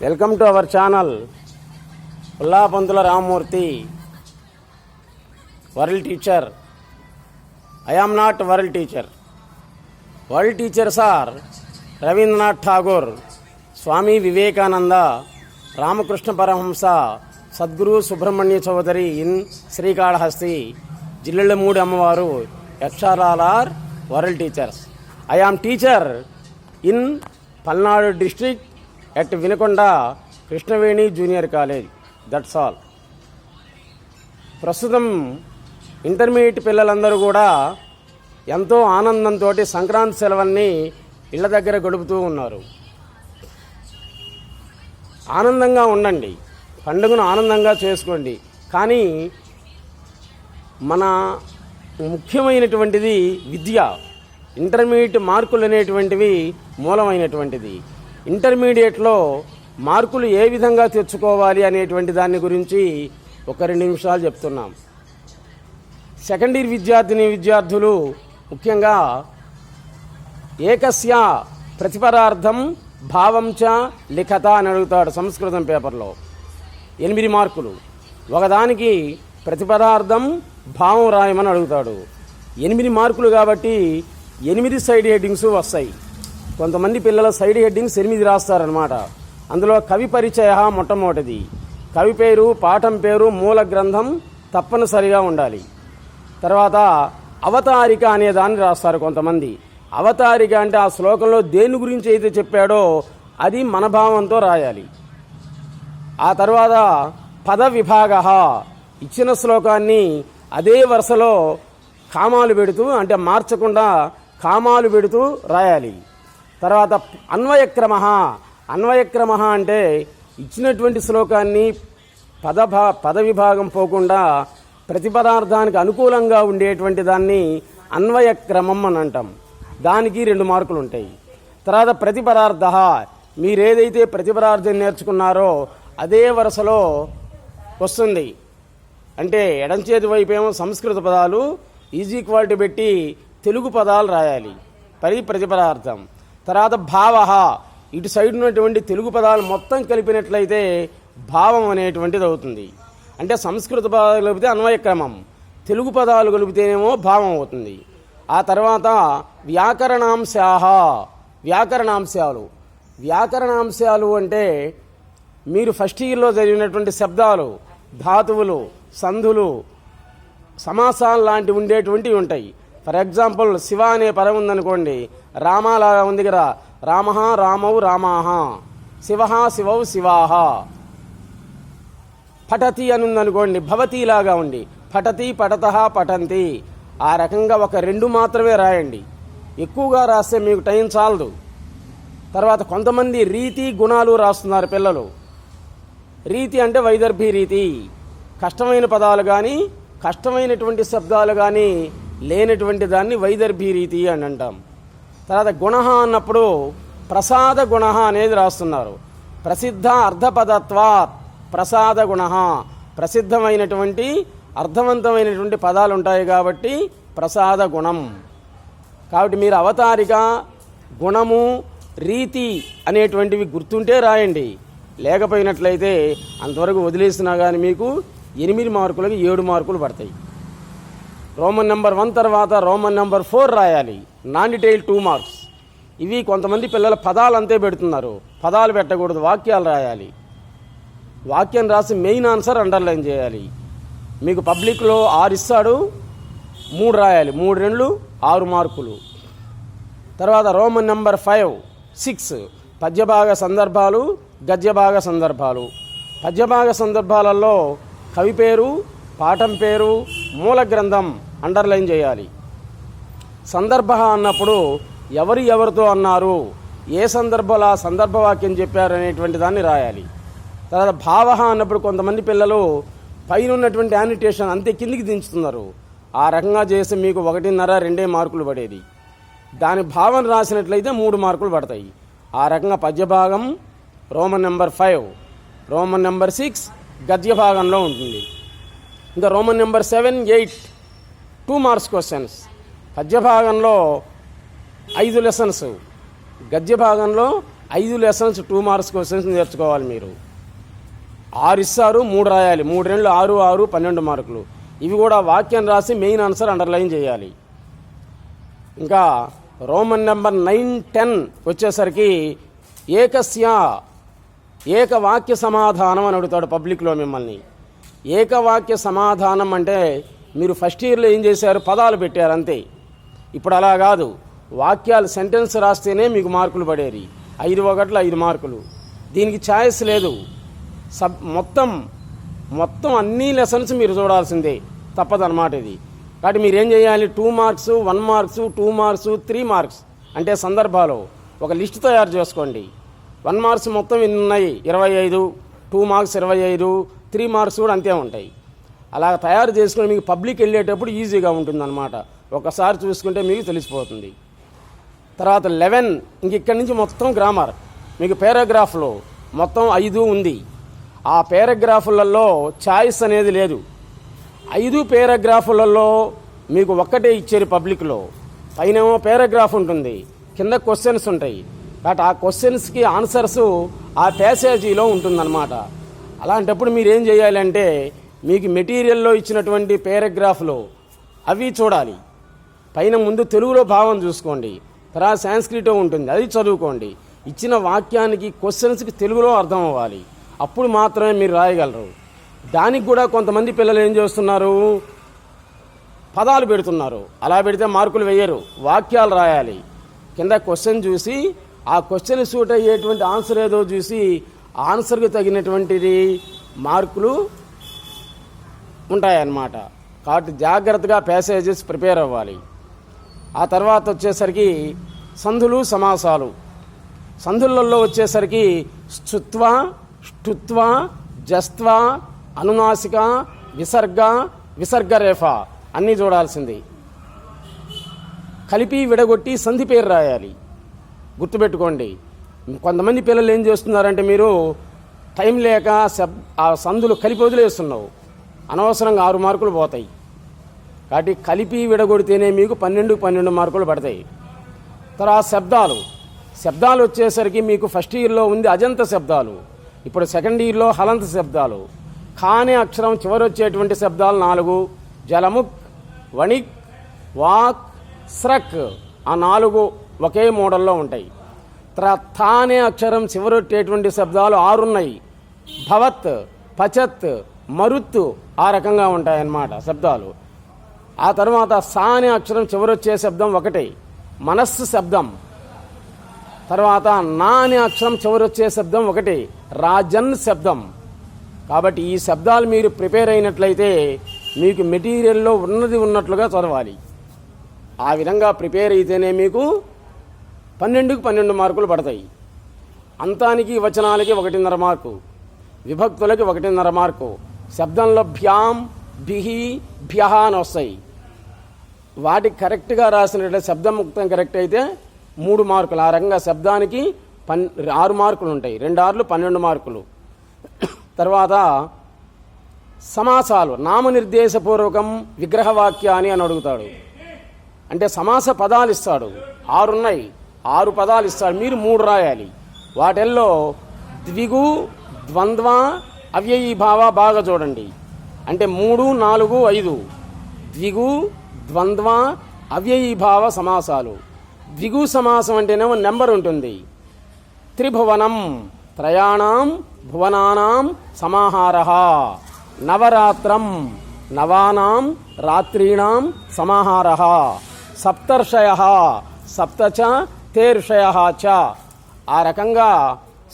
Welcome to our channel Pullapanthula Ramamurthy, world teacher. I am not world teacher. World teachers are Rabindranath Tagore, Swami Vivekananda, Ramakrishna Paramahamsa, Sadguru Subramanya Choudhury in Srikalahasti, Jilalamudu Ammavaru, Yaksharalar are world teachers. I am teacher in Palnadu district, at Vinukonda Krishnaveni junior college that's all ప్రస్తుతం intermediate పిల్లలందరూ కూడా ఎంతో ఆనందంతో సంక్రాంతి సెలవుల్ని ఇళ్ళ దగ్గర గడుపుతూ ఉన్నారు ఆనందంగా ఉండండి పండుగను ఆనందంగా చేసుకోండి కానీ మన ముఖ్యమైనటువంటిది విద్య ఇంటర్మీడియట్ మార్కులు అనేటువంటివి మూలమైనటువంటిది ఇంటర్మీడియట్లో మార్కులు ఏ విధంగా తెచ్చుకోవాలి అనేటువంటి దాని గురించి ఒక రెండు నిమిషాలు చెప్తున్నాం సెకండ్ ఇయర్ విద్యార్థిని విద్యార్థులు ముఖ్యంగా ఏకస్య ప్రతిపరార్థం భావంచ లిఖత అని అడుగుతాడు సంస్కృతం పేపర్లో ఎనిమిది మార్కులు ఒకదానికి ప్రతిపదార్థం భావం రాయమని అడుగుతాడు ఎనిమిది మార్కులు కాబట్టి ఎనిమిది సైడ్ హెడ్డింగ్స్ వస్తాయి కొంతమంది పిల్లల సైడ్ హెడ్డింగ్ ఎనిమిది రాస్తారనమాట అందులో కవి పరిచయ మొట్టమొదటిది కవి పేరు పాఠం పేరు మూల గ్రంథం తప్పనిసరిగా ఉండాలి తర్వాత అవతారిక అనే దాన్ని రాస్తారు కొంతమంది అవతారిక అంటే ఆ శ్లోకంలో దేని గురించి అయితే చెప్పాడో అది మనభావంతో రాయాలి ఆ తర్వాత పద విభాగ ఇచ్చిన శ్లోకాన్ని అదే వరుసలో కామాలు పెడుతూ అంటే మార్చకుండా కామాలు పెడుతూ రాయాలి తర్వాత అన్వయక్రమ అన్వయక్రమ అంటే ఇచ్చినటువంటి శ్లోకాన్ని పదభా పద విభాగం పోకుండా ప్రతి పదార్థానికి అనుకూలంగా ఉండేటువంటి దాన్ని అన్వయక్రమం అని అంటాం దానికి రెండు మార్కులు ఉంటాయి తర్వాత ప్రతి పదార్థ మీరేదైతే ప్రతి పదార్థం నేర్చుకున్నారో అదే వరుసలో వస్తుంది అంటే ఎడం చేతి ఏమో సంస్కృత పదాలు ఈజీ క్వాలిటీ పెట్టి తెలుగు పదాలు రాయాలి పరి ప్రతి పదార్థం తర్వాత భావ ఇటు సైడ్ ఉన్నటువంటి తెలుగు పదాలు మొత్తం కలిపినట్లయితే భావం అనేటువంటిది అవుతుంది అంటే సంస్కృత పదాలు కలిపితే అన్వయక్రమం తెలుగు పదాలు కలిపితేనేమో భావం అవుతుంది ఆ తర్వాత వ్యాకరణాంశాహ వ్యాకరణాంశాలు వ్యాకరణాంశాలు అంటే మీరు ఫస్ట్ ఇయర్లో జరిగినటువంటి శబ్దాలు ధాతువులు సంధులు సమాసాలు లాంటివి ఉండేటువంటివి ఉంటాయి ఫర్ ఎగ్జాంపుల్ శివ అనే పదం ఉందనుకోండి రామలాగా ఉంది కదా రామ రామౌ రామాహ శివ శివౌ శివాహ పఠతి అని ఉందనుకోండి భవతిలాగా ఉండి పఠతి పఠత పఠంతి ఆ రకంగా ఒక రెండు మాత్రమే రాయండి ఎక్కువగా రాస్తే మీకు టైం చాలదు తర్వాత కొంతమంది రీతి గుణాలు రాస్తున్నారు పిల్లలు రీతి అంటే వైదర్భీ రీతి కష్టమైన పదాలు కానీ కష్టమైనటువంటి శబ్దాలు కానీ లేనటువంటి దాన్ని వైదర్భీరీతి అని అంటాం తర్వాత గుణ అన్నప్పుడు ప్రసాద గుణ అనేది రాస్తున్నారు ప్రసిద్ధ అర్ధపదత్వాత్ ప్రసాద గుణ ప్రసిద్ధమైనటువంటి అర్థవంతమైనటువంటి పదాలు ఉంటాయి కాబట్టి ప్రసాద గుణం కాబట్టి మీరు అవతారిక గుణము రీతి అనేటువంటివి గుర్తుంటే రాయండి లేకపోయినట్లయితే అంతవరకు వదిలేసినా కానీ మీకు ఎనిమిది మార్కులకు ఏడు మార్కులు పడతాయి రోమన్ నెంబర్ వన్ తర్వాత రోమన్ నెంబర్ ఫోర్ రాయాలి నాన్ డీటెయిల్ టూ మార్క్స్ ఇవి కొంతమంది పిల్లల పదాలు అంతే పెడుతున్నారు పదాలు పెట్టకూడదు వాక్యాలు రాయాలి వాక్యం రాసి మెయిన్ ఆన్సర్ అండర్లైన్ చేయాలి మీకు పబ్లిక్లో ఆరు ఇస్తాడు మూడు రాయాలి మూడు రెండు ఆరు మార్కులు తర్వాత రోమన్ నెంబర్ ఫైవ్ సిక్స్ పద్యభాగ సందర్భాలు గద్యభాగ సందర్భాలు పద్యభాగ సందర్భాలలో కవి పేరు పాఠం పేరు మూల గ్రంథం అండర్లైన్ చేయాలి సందర్భ అన్నప్పుడు ఎవరు ఎవరితో అన్నారు ఏ సందర్భంలో సందర్భవాక్యం చెప్పారు అనేటువంటి దాన్ని రాయాలి తర్వాత భావ అన్నప్పుడు కొంతమంది పిల్లలు పైన ఉన్నటువంటి యానిటేషన్ అంతే కిందికి దించుతున్నారు ఆ రకంగా చేసి మీకు ఒకటిన్నర రెండే మార్కులు పడేది దాని భావన రాసినట్లయితే మూడు మార్కులు పడతాయి ఆ రకంగా పద్యభాగం roman number five roman number six గద్య భాగంలో ఉంటుంది ఇంకా roman number seven eight two marks questions పద్య భాగంలో ఐదు లెసన్స్ గద్య భాగంలో ఐదు లెసన్స్ టూ మార్క్స్ క్వశ్చన్స్ నేర్చుకోవాలి మీరు ఆరు ఇస్తారు మూడు రాయాలి మూడు రెండు ఆరు ఆరు పన్నెండు మార్కులు ఇవి కూడా వాక్యం రాసి మెయిన్ ఆన్సర్ అండర్లైన్ చేయాలి ఇంకా రోమన్ నెంబర్ నైన్ టెన్ వచ్చేసరికి ఏకస్య ఏకవాక్య సమాధానం అని అడుగుతాడు పబ్లిక్లో మిమ్మల్ని ఏకవాక్య సమాధానం అంటే మీరు ఫస్ట్ ఇయర్లో ఏం చేశారు పదాలు పెట్టారు అంతే ఇప్పుడు అలా కాదు వాక్యాలు సెంటెన్స్ రాస్తేనే మీకు మార్కులు పడేది ఐదు ఒకట్లు ఐదు మార్కులు దీనికి ఛాయిస్ లేదు సబ్ మొత్తం మొత్తం అన్ని లెసన్స్ మీరు చూడాల్సిందే తప్పదన్నమాట ఇది కాబట్టి మీరు ఏం చేయాలి two marks one marks two marks three marks అంటే సందర్భాలు ఒక లిస్ట్ తయారు చేసుకోండి వన్ మార్క్స్ మొత్తం ఇన్ని ఉన్నాయి ఇరవై ఐదు టూ మార్క్స్ ఇరవై ఐదు త్రీ మార్క్స్ కూడా అంతే ఉంటాయి అలా తయారు చేసుకుని మీకు పబ్లిక్ వెళ్ళేటప్పుడు ఈజీగా ఉంటుందన్నమాట ఒకసారి చూసుకుంటే మీకు తెలిసిపోతుంది తర్వాత లెవెన్ ఇంక ఇక్కడి నుంచి మొత్తం గ్రామర్ మీకు పారాగ్రాఫ్లో మొత్తం ఐదు ఉంది ఆ పారాగ్రాఫులలో ఛాయిస్ అనేది లేదు ఐదు పారాగ్రాఫులలో మీకు ఒక్కటే ఇచ్చారు పబ్లిక్లో పైన పారాగ్రాఫ్ ఉంటుంది కింద క్వశ్చన్స్ ఉంటాయి బట్ ఆ క్వశ్చన్స్కి ఆన్సర్స్ ఆ ప్యాసేజీలో ఉంటుందన్నమాట అలాంటప్పుడు మీరు ఏం చేయాలంటే మీకు మెటీరియల్లో ఇచ్చినటువంటి పేరాగ్రాఫ్లో అవి చూడాలి పైన ముందు తెలుగులో భావం చూసుకోండి తర్వాత సాంస్క్రిటో ఉంటుంది అది చదువుకోండి ఇచ్చిన వాక్యానికి క్వశ్చన్స్కి తెలుగులో అర్థం అవ్వాలి అప్పుడు మాత్రమే మీరు రాయగలరు దానికి కూడా కొంతమంది పిల్లలు ఏం చేస్తున్నారు పదాలు పెడుతున్నారు అలా పెడితే మార్కులు వేయరు వాక్యాలు రాయాలి కింద క్వశ్చన్ చూసి ఆ క్వశ్చన్ సూట్ అయ్యేటువంటి ఆన్సర్ ఏదో చూసి ఆన్సర్కు తగినటువంటిది మార్కులు ఉంటాయన్నమాట కాబట్టి జాగ్రత్తగా ప్యాసేజెస్ ప్రిపేర్ అవ్వాలి ఆ తర్వాత వచ్చేసరికి సంధులు సమాసాలు సంధులలో వచ్చేసరికి స్థుత్వ స్టుత్వ జస్త్వ అనునాసిక విసర్గ విసర్గరేఫ అన్నీ చూడాల్సింది కలిపి విడగొట్టి సంధి పేరు రాయాలి గుర్తుపెట్టుకోండి కొంతమంది పిల్లలు ఏం చేస్తున్నారంటే మీరు టైం లేక ఆ సందులు కలిపి వదిలేస్తున్నావు అనవసరంగా ఆరు మార్కులు పోతాయి కాబట్టి కలిపి విడగొడితేనే మీకు పన్నెండు పన్నెండు మార్కులు పడతాయి తర్వాత శబ్దాలు శబ్దాలు వచ్చేసరికి మీకు ఫస్ట్ ఇయర్లో ఉంది అజంత శబ్దాలు ఇప్పుడు సెకండ్ ఇయర్లో హలంత శబ్దాలు కానే అక్షరం చివరి వచ్చేటువంటి శబ్దాలు నాలుగు జలముక్ వణిక్ వాక్ స్రక్ ఆ నాలుగు ఒకే మోడల్లో ఉంటాయి తర్వాత తానే అక్షరం చివరొట్టేటువంటి శబ్దాలు ఆరున్నాయి భవత్ పచత్ మరుత్ ఆ రకంగా ఉంటాయన్నమాట శబ్దాలు ఆ తర్వాత సా అనే అక్షరం చివరొచ్చే శబ్దం ఒకటి మనస్సు శబ్దం తర్వాత నా అనే అక్షరం చివరొచ్చే శబ్దం ఒకటి రాజన్ శబ్దం కాబట్టి ఈ శబ్దాలు మీరు ప్రిపేర్ అయినట్లయితే మీకు మెటీరియల్లో ఉన్నది ఉన్నట్లుగా చదవాలి ఆ విధంగా ప్రిపేర్ అయితేనే మీకు పన్నెండుకు పన్నెండు మార్కులు పడతాయి అంతానికి వచనాలకి ఒకటిన్నర మార్కు విభక్తులకి ఒకటిన్నర మార్కు శబ్దంలో భ్యాం బిహి భ్యహ అని వస్తాయి వాటికి కరెక్ట్గా రాసిన శబ్దం ముక్తం కరెక్ట్ అయితే మూడు మార్కులు ఆ రకంగా శబ్దానికి పన్ ఆరు మార్కులు ఉంటాయి రెండు ఆరులు పన్నెండు మార్కులు తర్వాత సమాసాలు నామనిర్దేశపూర్వకం విగ్రహవాక్యాన్ని అని అడుగుతాడు అంటే సమాస పదాలు ఇస్తాడు ఆరున్నాయి ఆరు పదాలు ఇస్తాడు మీరు మూడు రాయాలి వాటిల్లో ద్విగు ద్వంద్వ భావ బాగా చూడండి అంటే మూడు నాలుగు ఐదు ద్విగు ద్వంద్వ అవ్యయీభావ సమాసాలు ద్విగు సమాసం అంటేనేమో నెంబర్ ఉంటుంది త్రిభువనం త్రయాణం భువనానాం సమాహార నవరాత్రం నవానాం రాత్రీణాం సమాహార సప్తర్షయ సప్తచ తేర్షయ చ ఆ రకంగా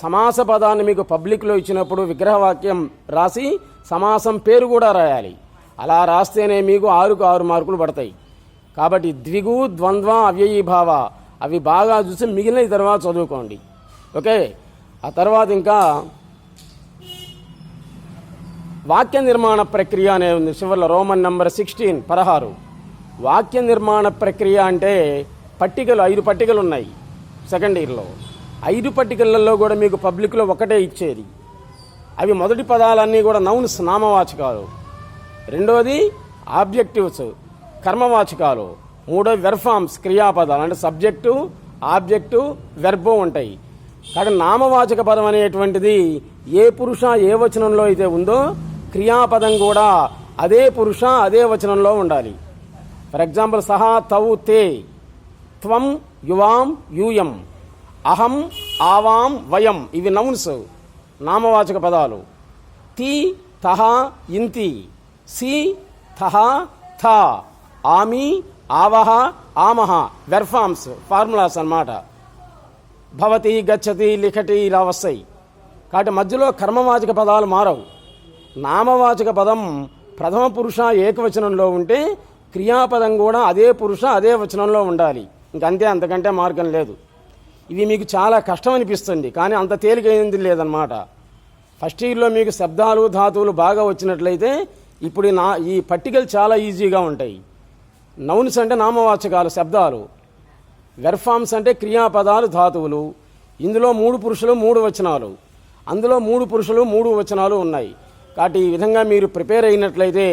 సమాస పదాన్ని మీకు పబ్లిక్లో ఇచ్చినప్పుడు విగ్రహవాక్యం రాసి సమాసం పేరు కూడా రాయాలి అలా రాస్తేనే మీకు ఆరుకు ఆరు మార్కులు పడతాయి కాబట్టి ద్విగు ద్వంద్వ అవ్యయీభావ అవి బాగా చూసి మిగిలిన తర్వాత చదువుకోండి ఓకే ఆ తర్వాత ఇంకా వాక్య నిర్మాణ ప్రక్రియ అనే ఉంది చివరిలో రోమన్ నంబర్ సిక్స్టీన్ పదహారు వాక్య నిర్మాణ ప్రక్రియ అంటే పట్టికలు ఐదు పట్టికలు ఉన్నాయి సెకండ్ ఇయర్లో ఐదు పట్టికలలో కూడా మీకు పబ్లిక్లో ఒకటే ఇచ్చేది అవి మొదటి పదాలన్నీ కూడా నౌన్స్ నామవాచకాలు రెండవది ఆబ్జెక్టివ్స్ కర్మవాచకాలు మూడో వెర్ఫామ్స్ క్రియాపదాలు అంటే సబ్జెక్టు ఆబ్జెక్టు వెర్బో ఉంటాయి కానీ నామవాచక పదం అనేటువంటిది ఏ పురుష ఏ వచనంలో అయితే ఉందో క్రియాపదం కూడా అదే పురుష అదే వచనంలో ఉండాలి ఫర్ ఎగ్జాంపుల్ సహా తౌ తే త్వం యువాం యూయం అహం ఆవాం వయం ఇవి నౌన్స్ నామవాచక పదాలు తి తహ ఇంతి సి తహ థ ఆమి ఆవహ ఆమహ వెర్ఫామ్స్ ఫార్ములాస్ అన్నమాట భవతి గచ్చతి లిఖటి ఇలా వస్తాయి కాబట్టి మధ్యలో కర్మవాచక పదాలు మారవు నామవాచక పదం ప్రథమ పురుష ఏకవచనంలో ఉంటే క్రియాపదం కూడా అదే పురుష అదే వచనంలో ఉండాలి ఇంకంతే అంతకంటే మార్గం లేదు ఇది మీకు చాలా కష్టం అనిపిస్తుంది కానీ అంత తేలికైంది లేదనమాట ఫస్ట్ ఇయర్లో మీకు శబ్దాలు ధాతువులు బాగా వచ్చినట్లయితే ఇప్పుడు నా ఈ పట్టికలు చాలా ఈజీగా ఉంటాయి నౌన్స్ అంటే నామవాచకాలు శబ్దాలు వెర్ఫామ్స్ అంటే క్రియాపదాలు ధాతువులు ఇందులో మూడు పురుషులు మూడు వచనాలు అందులో మూడు పురుషులు మూడు వచనాలు ఉన్నాయి కాబట్టి ఈ విధంగా మీరు ప్రిపేర్ అయినట్లయితే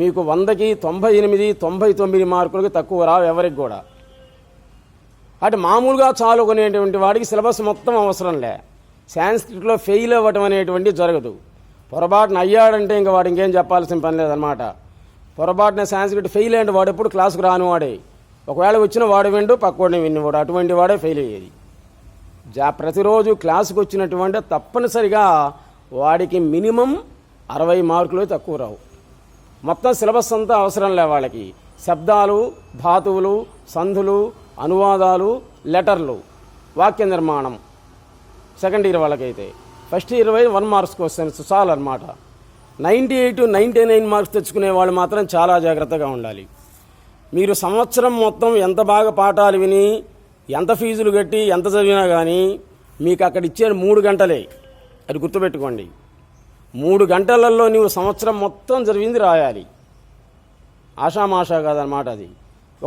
మీకు వందకి తొంభై ఎనిమిది తొంభై తొమ్మిది మార్కులకి తక్కువ రావు ఎవరికి కూడా అటు మామూలుగా చాలు కొనేటువంటి వాడికి సిలబస్ మొత్తం అవసరం లే సాంస్క్రిట్లో ఫెయిల్ అవ్వటం అనేటువంటి జరగదు పొరపాటున అయ్యాడంటే ఇంకా వాడు ఇంకేం చెప్పాల్సిన పని లేదనమాట పొరపాటున సాంస్క్రిట్ ఫెయిల్ అయిన వాడు ఎప్పుడు క్లాసుకు రాని వాడే ఒకవేళ వచ్చిన వాడు విండు పక్కోడిని విన్నవాడు అటువంటి వాడే ఫెయిల్ అయ్యేది జా ప్రతిరోజు క్లాసుకు వచ్చినటువంటి తప్పనిసరిగా వాడికి మినిమం అరవై మార్కులు తక్కువ రావు మొత్తం సిలబస్ అంతా అవసరం లే వాళ్ళకి శబ్దాలు ధాతువులు సంధులు అనువాదాలు లెటర్లు వాక్య నిర్మాణం సెకండ్ ఇయర్ వాళ్ళకైతే first year wise one marks questions చాలు అనమాట ninety eight ninety nine marks తెచ్చుకునే వాళ్ళు మాత్రం చాలా జాగ్రత్తగా ఉండాలి మీరు సంవత్సరం మొత్తం ఎంత బాగా పాఠాలు విని ఎంత ఫీజులు కట్టి ఎంత చదివినా కానీ మీకు అక్కడ ఇచ్చే మూడు గంటలే అది గుర్తుపెట్టుకోండి మూడు గంటలలో నీవు సంవత్సరం మొత్తం జరిగింది రాయాలి ఆషామాషా కాదనమాట అది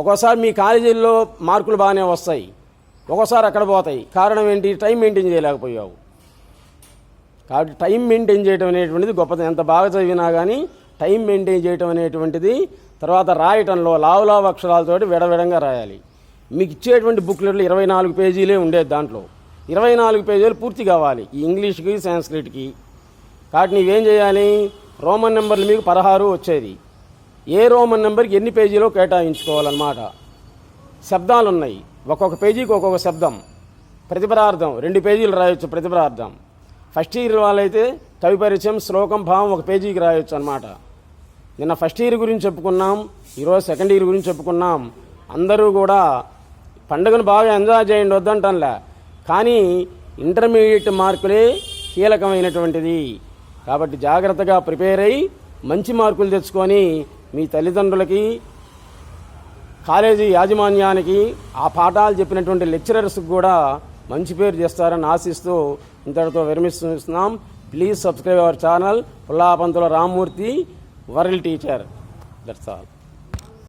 ఒక్కోసారి మీ కాలేజీల్లో మార్కులు బాగానే వస్తాయి ఒక్కోసారి అక్కడ పోతాయి కారణం ఏంటి టైం మెయింటైన్ చేయలేకపోయావు కాబట్టి టైం మెయింటైన్ చేయడం అనేటువంటిది గొప్పది ఎంత బాగా చదివినా కానీ టైం మెయింటైన్ చేయడం అనేటువంటిది తర్వాత రాయటంలో లావులావు అక్షరాలతోటి విడవిడంగా రాయాలి మీకు ఇచ్చేటువంటి బుక్లెట్లు ఇరవై నాలుగు పేజీలే ఉండేది దాంట్లో ఇరవై నాలుగు పేజీలు పూర్తి కావాలి ఈ ఇంగ్లీష్కి సాంస్క్రిట్కి కాబట్టి నీవేం చేయాలి రోమన్ నెంబర్లు మీకు పదహారు వచ్చేది ఏ రోమన్ నెంబర్కి ఎన్ని పేజీలో కేటాయించుకోవాలన్నమాట శబ్దాలు ఉన్నాయి ఒక్కొక్క పేజీకి ఒక్కొక్క శబ్దం ప్రతిపరార్థం రెండు పేజీలు రాయొచ్చు ప్రతిపరార్థం ఫస్ట్ ఇయర్ వాళ్ళైతే కవిపరిచయం శ్లోకం భావం ఒక పేజీకి రాయొచ్చు అనమాట నిన్న ఫస్ట్ ఇయర్ గురించి చెప్పుకున్నాం ఈరోజు సెకండ్ ఇయర్ గురించి చెప్పుకున్నాం అందరూ కూడా పండుగను బాగా ఎంజాయ్ చేయండి వద్దంటానులే కానీ ఇంటర్మీడియట్ మార్కులే కీలకమైనటువంటిది కాబట్టి జాగ్రత్తగా ప్రిపేర్ అయ్యి మంచి మార్కులు తెచ్చుకొని మీ తల్లిదండ్రులకి కాలేజీ యాజమాన్యానికి ఆ పాఠాలు చెప్పినటువంటి లెక్చరర్స్కి కూడా మంచి పేరు చేస్తారని ఆశిస్తూ ఇంతటితో విరమిస్తున్నాం please subscribe our channel Pullapantula Rammurthy world teacher that's all